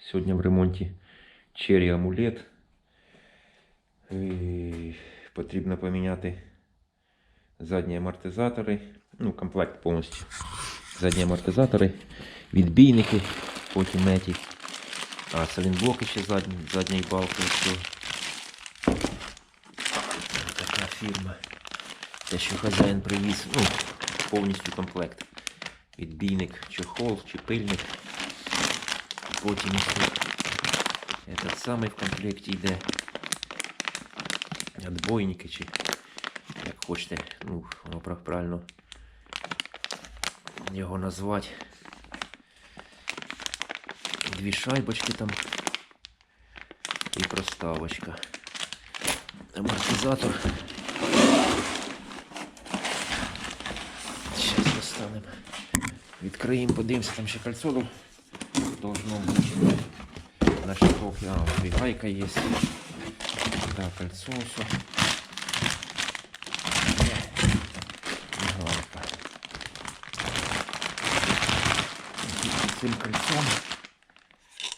Сьогодні в ремонті Cherry амулет. І Потрібно поміняти задні амортизатори. Ну, комплект повністю. Задні амортизатори, відбійники, потім еті. А, салінблоки ще задні, задньої балки. Така фірма. Те, що хазяїн привіз. Ну, повністю комплект. Відбійник, чохол, чепильник. Потім этот самий в комплекті йде. Отбойники чи як хочете, ну, правильно його назвати. Дві шайбочки там і проставочка. Амортизатор. Зараз достанемо. Відкриємо, подивимося, там ще кольцо дол- должно бути. На штовхі. А, і гайка є. Да, кольцо все. Цим кольцом.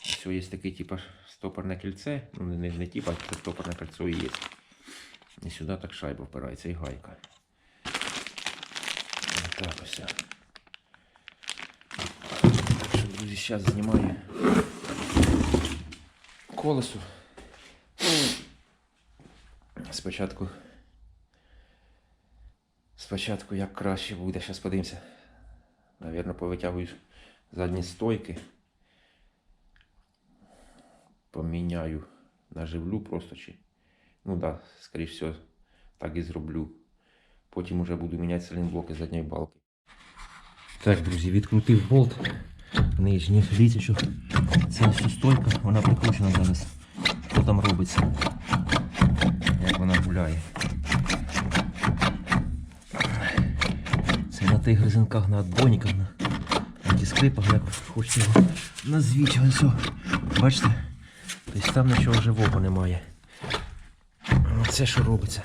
Все, є таке типа стопорне кільце. Ну, не, не типа, а стопорне кольцо і є. І сюди так шайба впирається і гайка. Так ось. Так що, друзі, зараз знімаю колесо. Спочатку. Спочатку як краще буде. Зараз подивимося. Навірно, повитягую задні стойки. Поміняю наживлю просто чи. Ну да, скоріш всього, так і зроблю. Потім уже буду міняти салінблоки задньої балки. Так, друзі, відкрутив болт. Нижній. Дивіться, ця ось стойка, вона прикручена зараз. Що там робиться? Як вона гуляє. Це на тих гризинках, на отбойниках, на антискрипах, як хочете його назвіть. Ось. Бачите? Тобто там нічого живого немає. Це що робиться?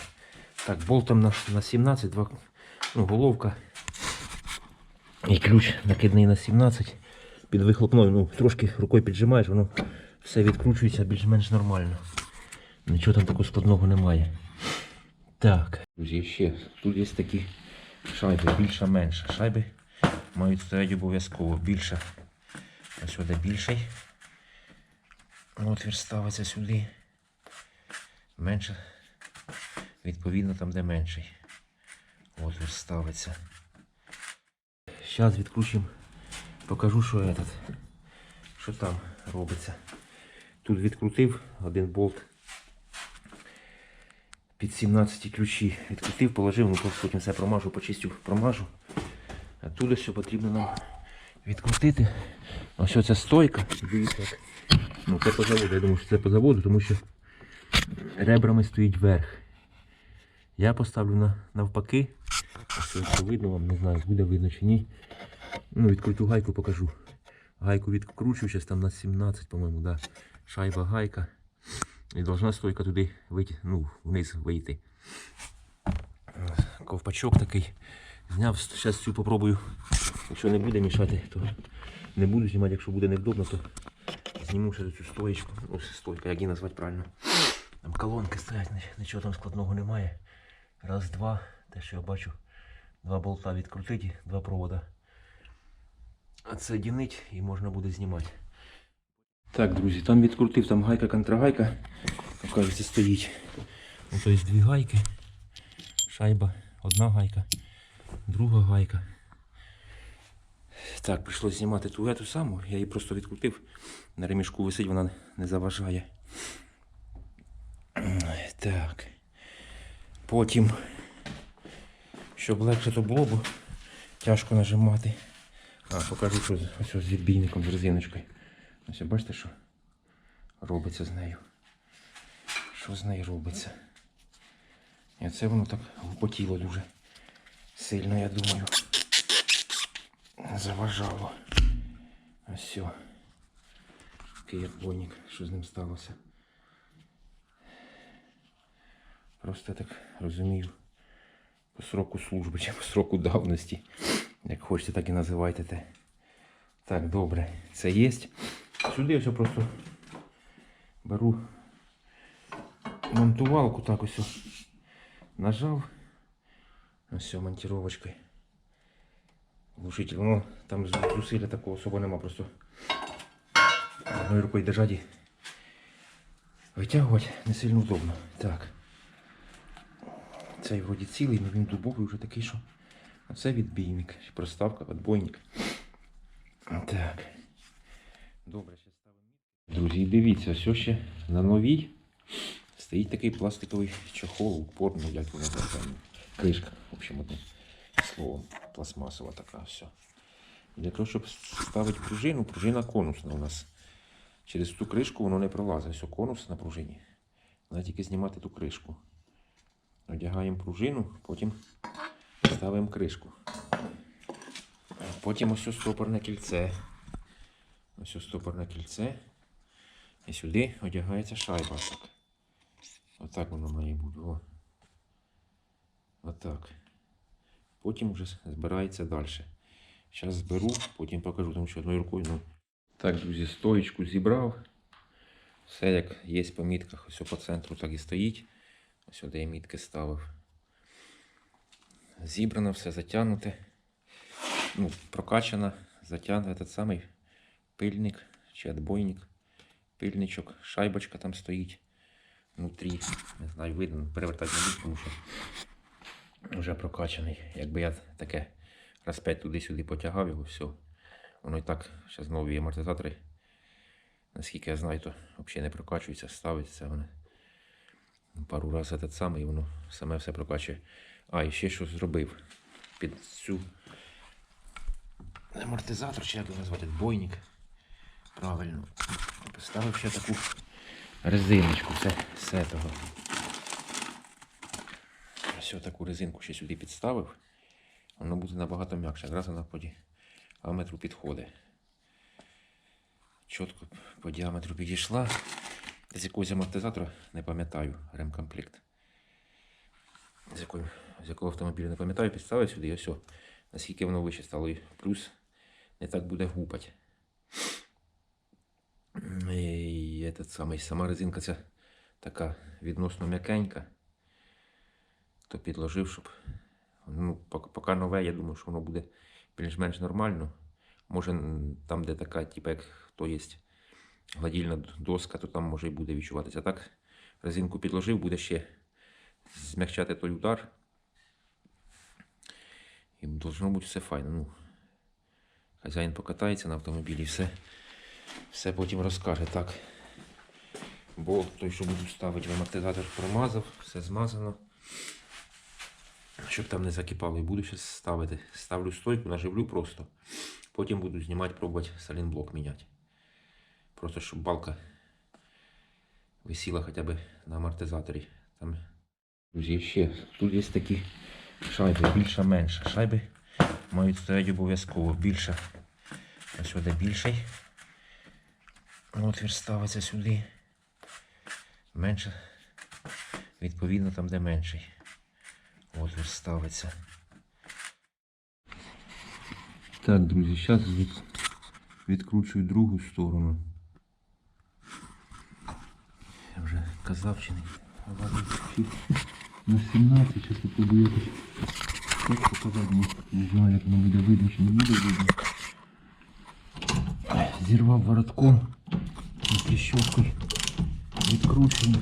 Так, болтом на, на 17, два, ну, головка. І ключ накидний на 17. Під вихлопною, ну, трошки рукою піджимаєш, воно все відкручується більш-менш нормально. Нічого там такого складного немає. Так. Друзі, ще тут є такі шайби, більша менша. Шайби мають стояти обов'язково. Більша. Ось сюди більший. Отвір ставиться сюди. Менше. Відповідно там, де менший. Отвір ставиться. Зараз відключимо. Покажу, що этот, що там робиться. Тут відкрутив один болт під 17 ключі. Відкрутив, положив, ну потім все промажу, почистю, промажу. А тут що потрібно нам відкрутити. Ось ця стойка. Дивіться. Ну це по заводу. Я думаю, що це по заводу, тому що ребрами стоїть вверх. Я поставлю на, навпаки. Ось якщо видно вам, не знаю, буде видно чи ні. Ну, відкруту гайку покажу. Гайку відкручую, зараз там на 17, по-моєму, да. Шайба гайка. І должна стойка туди вийти, ну, вниз вийти. Ковпачок такий. Зняв, зараз цю попробую. Якщо не буде мішати, то не буду знімати, якщо буде невдобно, то зніму ще цю стоєчку. Ну, стойка, як її назвати правильно. Там колонки стоять, нічого там складного немає. Раз, два, те, що я бачу. Два болта відкрутити, два провода. Отсоединить і можна буде знімати. Так, друзі, там відкрутив, там гайка, контрагайка. Кажеться, стоїть. Ну, тобто дві гайки. Шайба, одна гайка, друга гайка. Так, прийшлося знімати ту ету саму. Я її просто відкрутив. На ремішку висить, вона не заважає. Так. Потім, щоб легше то було, бо тяжко нажимати. А, покажу, що ось з відбійником, з резиночкою. Ось бачите, що робиться з нею. Що з нею робиться? І це воно так потіло дуже сильно, я думаю. Заважало. Ось все. Такий що з ним сталося. Просто я так розумію. По сроку служби чи по сроку давності. Як хочете, так і називайте те. Так, добре, це є. Сюди ось просто беру монтувалку, так ось нажав. Ось все, монтировочкою. Глушитель, ну там зусилля такого особо нема, просто одною рукою держати. і Витягувати не сильно удобно. Так. Цей вроді цілий, але він дубовий вже такий, що. А це відбійник. Проставка, відбойник. Так. Добре, ще ставимо. Друзі, дивіться, все ще на новій стоїть такий пластиковий чохол, упор, ну як його називається. Кришка, в общем, одним словом, пластмасова така все. Для того, щоб ставити пружину, пружина конусна у нас. Через ту кришку воно не пролазить. Все, конус на пружині. Треба тільки знімати ту кришку. Одягаємо пружину, потім ставимо кришку. Потім ось стопорне кільце. Ось стопорне кільце. І сюди одягається шайба. Так. Отак воно має бути. О. Отак. Потім вже збирається далі. Зараз зберу, потім покажу, тому що одною рукою. Ну. Так, друзі, стоїчку зібрав. Все як є по мітках, ось по центру так і стоїть. Ось де я мітки ставив. Зібрано, все затягнуте. Ну, прокачано, затягнуто этот самий пильник чи отбойник. Пильничок, шайбочка там стоїть внутрі. Не знаю, видно, перевертати не буду, тому що вже прокачаний. Якби я таке раз п'ять туди-сюди потягав його, все. Воно і так, зараз нові амортизатори. Наскільки я знаю, то взагалі не прокачується, ставиться вони. Пару разів этот самий, воно саме все прокачує. А, і ще що зробив. Під цю амортизатор, чи як його назвати, бойник. Правильно. Поставив ще таку резиночку. Це з того. Ось таку резинку ще сюди підставив. Воно буде набагато м'якше. Якраз вона по діаметру підходить. Чітко по діаметру підійшла. З якогось амортизатора не пам'ятаю ремкомплект. З, якої, з якого автомобіля не пам'ятаю, підставив сюди і о. Наскільки воно вище стало. І плюс не так буде гупати. І этот самий, сама резинка ця така відносно м'якенька. То підложив, щоб. Ну, поки нове, я думаю, що воно буде більш-менш нормально. Може, там, де така, типу, як то є гладільна доска, то там може і буде відчуватися. Так, резинку підложив, буде ще змягчати той удар. І должно бути все файно. Ну, хазяїн покатається на автомобілі, все, все потім розкаже. Так. Болт той, що буду ставити в амортизатор, промазав, все змазано. Щоб там не закипало, і буду зараз ставити. Ставлю стойку, наживлю просто. Потім буду знімати, пробувати салінблок міняти. Просто щоб балка висіла хоча б на амортизаторі. Там... Друзі, ще тут є такі шайби, більша менша. Шайби мають стояти обов'язково більша. А сюди більший. Отвір ставиться сюди. Менше. Відповідно там, де менший. Отвір ставиться. Так, друзі, зараз від... відкручую другу сторону. Я вже казав чи не На 17, зараз я буду якось так показати, ну, не знаю, як воно буде видно, чи не буде видно. Зірвав воротком і тріщоткою відкручуємо.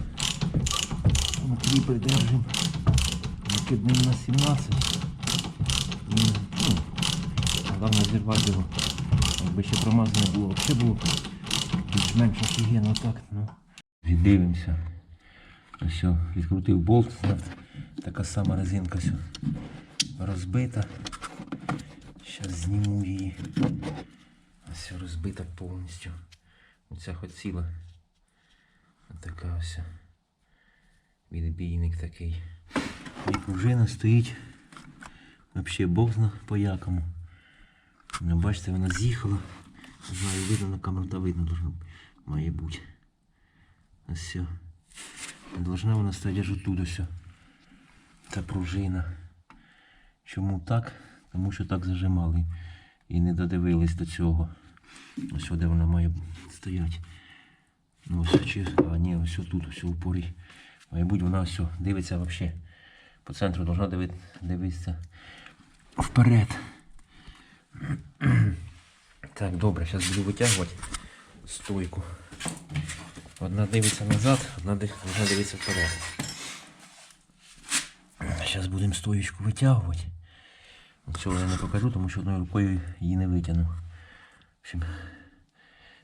Внутрі придержимо. Накидним на 17. І, ну, Головне зірвати його. Якби ще промазане було, взагалі було більш-менш офігенно так. Ну. Віддивимося. Ось, відкрутив болт, така сама резинка все розбита. Зараз зніму її. Ось розбита повністю. Оця хоч ціла. Така ось. Відбійник такий. І пружина стоїть. Взагалі бог зна по якому. Ну, бачите, вона з'їхала. Не знаю, видно на камеру, та видно має бути. Ось все. Должна вона стояти оттуда все. Та пружина. Чому так? Тому що так зажимали і не додивились до цього. Ось де вона має стояти. Ну ось чи. А ні, ось тут, ось упорі. Мабуть, вона ось дивиться взагалі. По центру должна диви- дивитися вперед. Так, добре, зараз буду витягувати стойку. Одна дивиться назад, одна ди- одна дивиться вперед. Зараз будемо стоїчку витягувати. Цього я не покажу, тому що одною рукою її не витягну. В общем,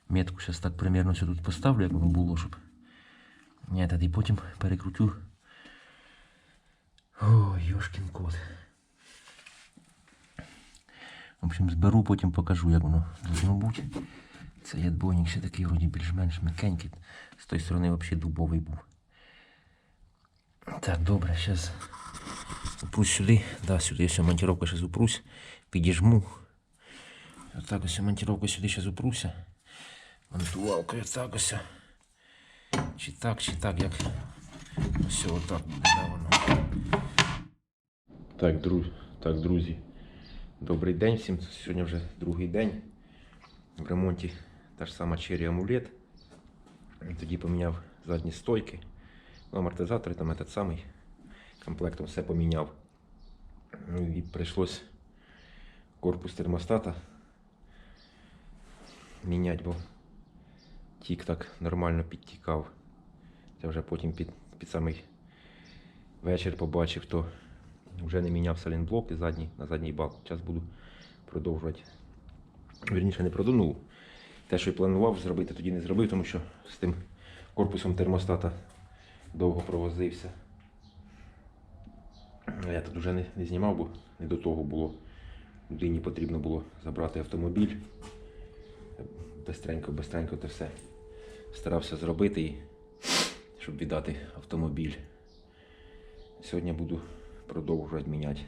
метку зараз так примерно все тут поставлю, як воно було, щоб. Ні, тоді потім перекрутю. Ой, йошкін кот. В общем, зберу, потім покажу, як воно должно бути. Цей ядбойник ще такий вроді більш-менш м'якенький. З тої сторони взагалі дубовий був. Так, добре, зараз упрусь сюди. Да, сюди ось монтировка зараз упрусь. Підіжму. Отак ось монтировка сюди зараз упруся. Монтувалкою так ось. Чи так, чи так, як. Все, отак буде, воно. Так, друзі, так, друзі. Добрий день всім. Сьогодні вже другий день. В ремонті та ж сама черрі амулет. Тоді поміняв задні стойки. Ну, амортизатори там этот самий. Комплектом все поміняв. Ну і прийшлось корпус термостата міняти, бо тік так нормально підтікав. Це вже потім під, під самий вечір побачив, то вже не міняв салінблок і задній, на задній бак. Зараз буду продовжувати. Вірніше не продовжував. Те, що і планував зробити, тоді не зробив, тому що з тим корпусом термостата довго провозився. Я тут вже не, не знімав, бо не до того було. Людині потрібно було забрати автомобіль. Бестренько, бестренько це все старався зробити, щоб віддати автомобіль. Сьогодні буду продовжувати міняти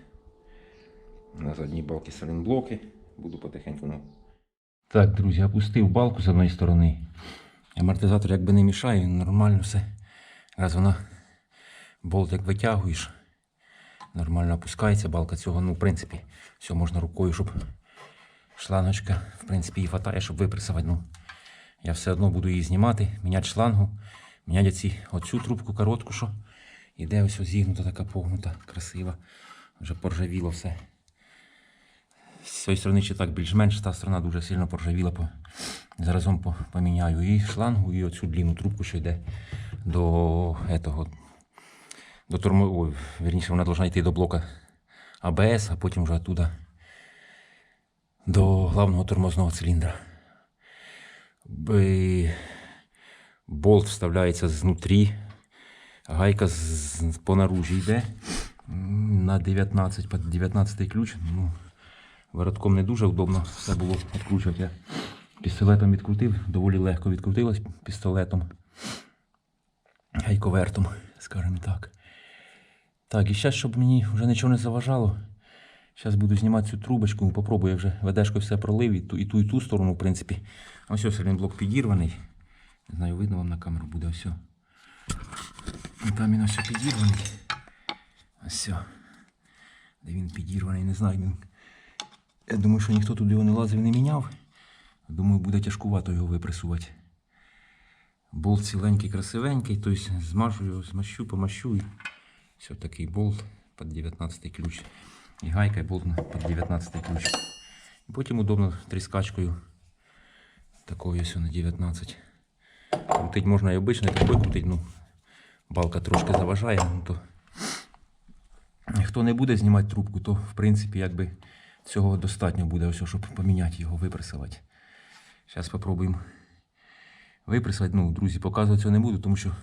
на задній балки салінблоки. Буду потихеньку. Ну. Так, друзі, опустив балку з одної сторони. Амортизатор якби не мішає, він нормально все. Раз вона болт як витягуєш, нормально опускається балка цього. Ну, в принципі, все можна рукою, щоб шлангочка, в принципі, її хватає, щоб випресувати. Ну, я все одно буду її знімати, міняти шлангу, міняти ці, оцю трубку коротку, що іде ось зігнута, така погнута, красива. Вже поржавіло все. Цієї сторони ще так більш-менш, та сторона дуже сильно поржавіла. По... Заразом по- поміняю і шлангу, і оцю длинну трубку, що йде до этого, до турмо... Ой, вірніше, вона повинна йти до блока АБС, а потім вже оттуда до главного тормозного циліндра. Болт вставляється знутрі, гайка з... по наружі йде на 19, під 19 ключ. Ну, Воротком не дуже удобно все було відкручувати. Я пістолетом відкрутив, доволі легко відкрутилось пістолетом. Гайковертом, скажімо так. Так, і зараз, щоб мені вже нічого не заважало, зараз буду знімати цю трубочку, попробую я вже ведешкою все пролив і ту, і ту, і ту сторону, в принципі. Ось ось він блок підірваний. Не знаю, видно вам на камеру буде ось. Там він ось підірваний. Ось. Де він підірваний, не знаю. Я думаю, що ніхто туди його не лазив не міняв. Думаю, буде тяжкувато його випресувати. Болт ціленький, красивенький, тобто змажу його, змащу, помащу. І все такий болт під 19 ключ. І гайка, і болт під 19 ключ. І потім удобно тріскачкою. Такою ось на 19. Крутить можна і обично, і такою крутить, ну, балка трошки заважає, ну то. Хто не буде знімати трубку, то в принципі якби цього достатньо буде, ось, щоб поміняти його, випресувати. Зараз спробуємо випресувати. Ну, друзі, показувати цього не буду, тому що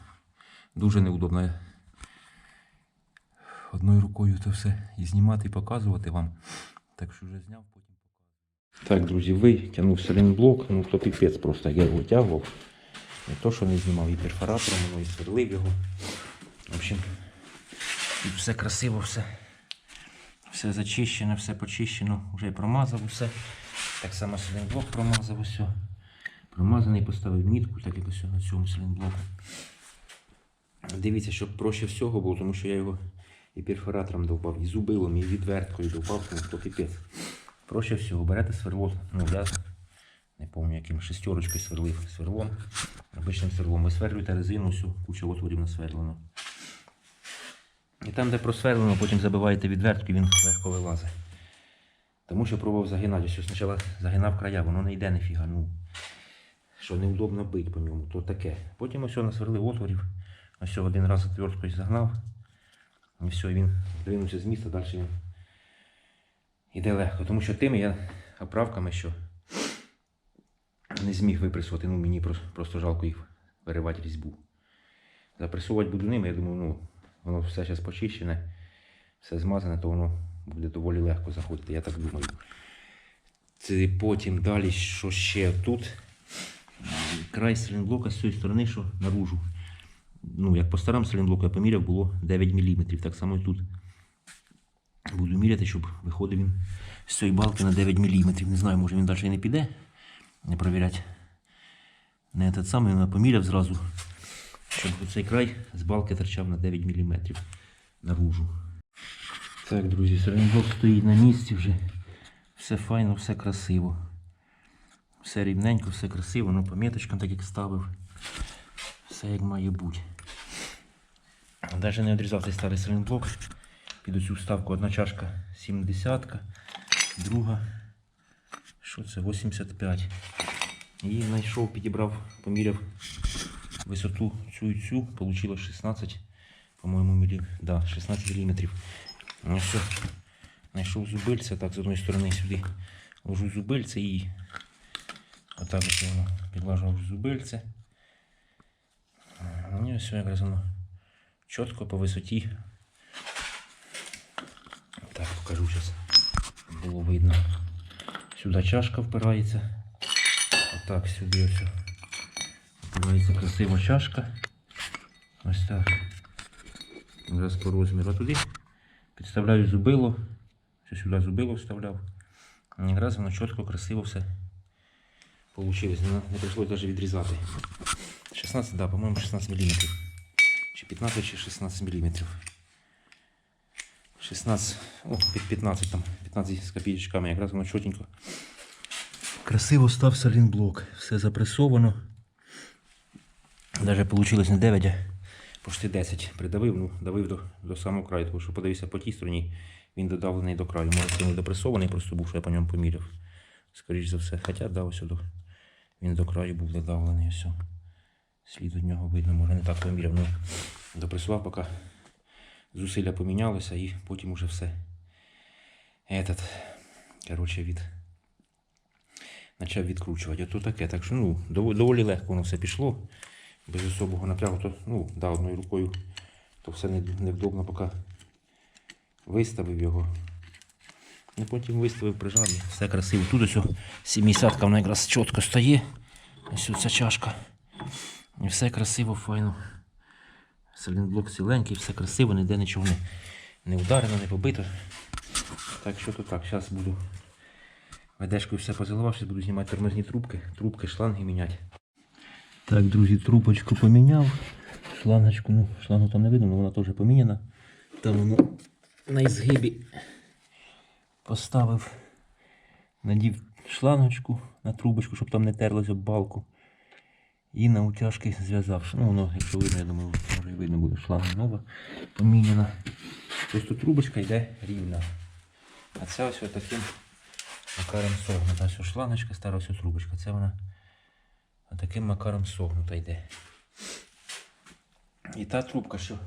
дуже неудобно одною рукою це все і знімати, і показувати вам. Так що вже зняв, потім показую. Так, друзі, витягнув салінблок, ну то піпець просто я його витягував. Не то, що не знімав і перфоратором, і сверлив його. В общем, тут все красиво, все. Все зачищено, все почищено, вже промазав усе. Так само силінблок промазав усе. Промазаний, поставив мітку, так як ось на цьому силінблоку. Дивіться, щоб проще всього було, тому що я його і перфоратором довбав, і зубилом, і відверткою довбав, тому що піпець. Проще всього, берете сверло, ну я Не пам'ятаю, яким шестерочкою сверлив сверлом. Обичним сверлом. Висверлюєте резину, всю кучу отворів насверлено. І там, де просверлено, потім забиваєте відвертку, він легко вилазить. Тому що пробував загинати. Ось спочатку загинав края, воно не йде ніфіга. Ну, що неудобно бити по ньому, то таке. Потім ось насверлив отворів. Ось один раз отверткою загнав. І все, він двинувся з міста, далі він іде легко. Тому що тими я оправками, що не зміг випресувати, ну мені просто жалко їх виривати різьбу. Запресувати буду ними, я думаю, ну, воно все зараз почищене, все змазане, то воно буде доволі легко заходити, я так думаю. Це потім далі, що ще тут. Край силінблока з цієї сторони, що наружу. Ну, як по старому силінблоку я поміряв, було 9 мм. Так само і тут. Буду міряти, щоб виходив він з цієї балки на 9 мм. Не знаю, може він далі не піде. Не провіряти. Не те саме, я поміряв зразу, щоб цей край з балки торчав на 9 мм наружу. Так, друзі, силінблок стоїть на місці вже. Все файно, все красиво. Все рівненько, все красиво, ну поміточкам так як ставив. Все як має бути. Навіть не відрізав цей старий силінблок. Під оцю вставку одна чашка 70, друга. Що це? 85. І знайшов, підібрав, поміряв висоту цю і цю, вийшло 16, по-моєму, мілі... да, 16 мм. Ну все, знайшов зубильця, так, з одної сторони сюди ложу зубильце і отак ось воно підлажував зубильце. Ну і все, якраз воно чітко по висоті. Так, покажу зараз. Було видно. Сюди чашка впирається. Отак сюди ось. Впирається красива чашка. Ось так. Зараз по розміру. А туди підставляю зубило. Що сюди зубило вставляв. Якраз воно чітко, красиво все получилось. Не, прийшлось навіть відрізати. 16, да, по-моєму, 16 мм. Чи 15, чи 16 мм. 16, о, під 15 там, 15 з копійочками, якраз воно чотенько. Красиво став салінблок, все запресовано. Даже вийшло не 9, а почти 10. Придавив, ну, давив до, до самого краю, тому що подивився по тій стороні, він додавлений до краю. Може це не допресований, просто був, що я по ньому поміряв. Скоріш за все. Хоча да, ось до, він до краю був додавлений. Ось. Слід від нього видно, може не так поміряв. Ну, допресував, поки зусилля помінялися і потім уже все. Этот, коротше, від. Почав відкручувати. Ото таке. Так що ну, доволі легко воно все пішло. Без особого напрягу, то ну, да, одною рукою, то все невдобно, поки виставив його. Ну, потім виставив, прижав, і все красиво. Тут ось 70 вона якраз чітко стає. Ось ця чашка. І все красиво, файно. Салінблок ціленький, все красиво, ніде нічого не, не ударено, не побито. Так що то так, зараз буду ведешкою все позаливав, зараз буду знімати тормозні трубки, трубки, шланги міняти. Так, друзі, трубочку поміняв. Шлангочку, ну, шлангу там не видно, але вона теж поміняна. Там воно на ізгибі поставив, надів шлангочку на трубочку, щоб там не терлось об балку. І на утяжки зв'язав. Ну, воно, якщо видно, я думаю, може і видно буде шланга нова поміняна. Просто трубочка йде рівна. А це ось таким макаром согнута. Ось шлангочка, стара ось трубочка. Це вона таким макаром согнута йде. І та трубка, що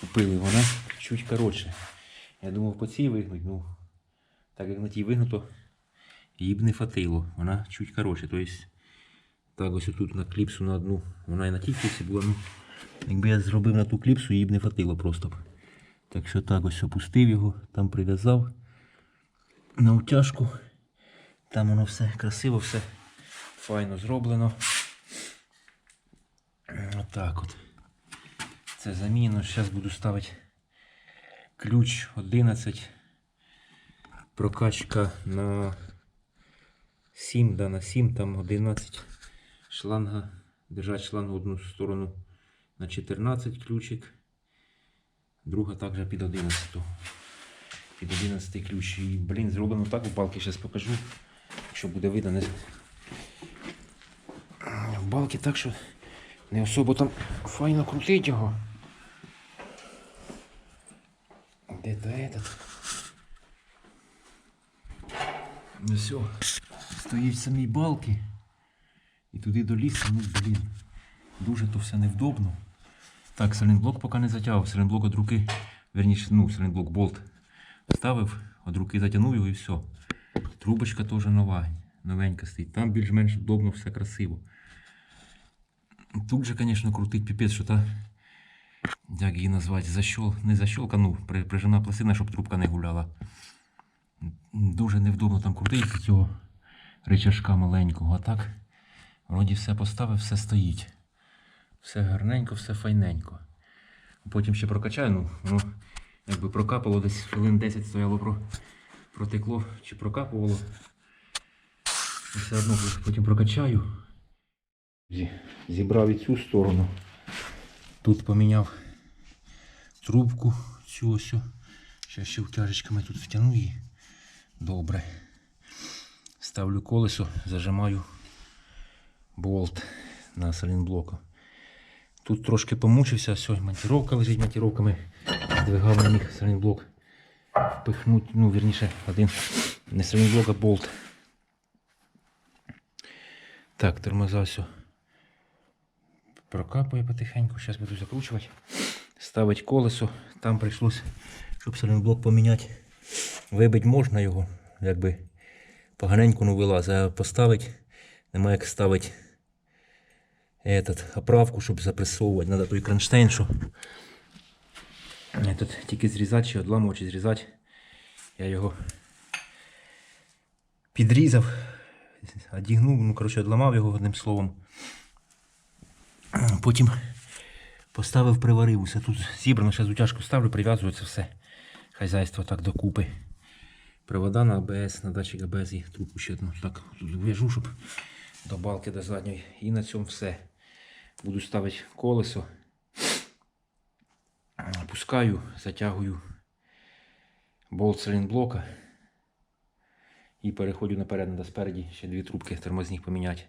купили, вона чуть коротше. Я думав по цій вигнуть, ну так як на тій вигнуто, її б не фатило. Вона чуть коротше. Тобто так ось тут на кліпсу на одну. Вона і на тій кліпсі була, ну. Якби я зробив на ту кліпсу, її б не фатило просто. Так що так ось опустив його, там прив'язав на утяжку. Там воно все красиво, все файно зроблено. Отак от. Це замінено. Зараз буду ставити ключ 11. Прокачка на 7, да, на 7, там 11 шланга. Держать шлангу одну сторону на 14 ключик. Друга також під 11. Під 11 ключ. І, блін, зроблено так у палки, зараз покажу. Якщо буде видно, не, балки так, що не особо там файно крутить його. Де то этот? Ну все, стоїть самі балки. І туди до лісу, ну блін. Дуже то все невдобно. Так, сайлентблок поки не затягав. Сайлентблок від руки, верніше, ну, сайлентблок болт ставив, від руки затягнув його і все. Трубочка теж нова, новенька стоїть. Там більш-менш удобно, все красиво. Тут же, звісно, крутить піпець, що та. Як її назвати? Защол, не защолка, ну, при- прижина пластина, щоб трубка не гуляла. Дуже невдобно там крутити цього речашка маленького. А так, вроді все поставив, все стоїть. Все гарненько, все файненько. Потім ще прокачаю, ну, воно якби прокапало десь хвилин 10 стояло, про, протекло чи прокапувало. Все одно потім прокачаю. Зі- Зібрав і цю сторону. Тут поміняв трубку цю ось. Ще ще втяжечками тут втягну її. Добре. Ставлю колесо, зажимаю болт на салінблоку. Тут трошки помучився, все, монтировка лежить монтировками. Здвигав на них салінблок. Впихнуть, ну, вірніше, один не салінблок, а болт. Так, тормоза все. Прокапує потихеньку, зараз буду закручувати. Ставить колесо. Там прийшлось, щоб салінблок поміняти. Вибить можна його, якби поганенько ну вилазить, а поставить, немає як ставити этот, оправку, щоб запресовувати. Надо той кронштейн, що Этот, тільки зрізати чи одламувати, чи зрізати. Я його підрізав, одігнув, ну коротше, одламав його одним словом. Потім поставив, приварив усе. Тут зібрано, зараз утяжку ставлю, прив'язується все. Хазяйство так докупи. Привода на АБС, на датчик АБС і трубку ще одну. Так тут в'яжу, щоб до балки до задньої. І на цьому все. Буду ставити колесо. Опускаю, затягую болт салінблока. І переходжу наперед, треба спереді ще дві трубки тормозних поміняти.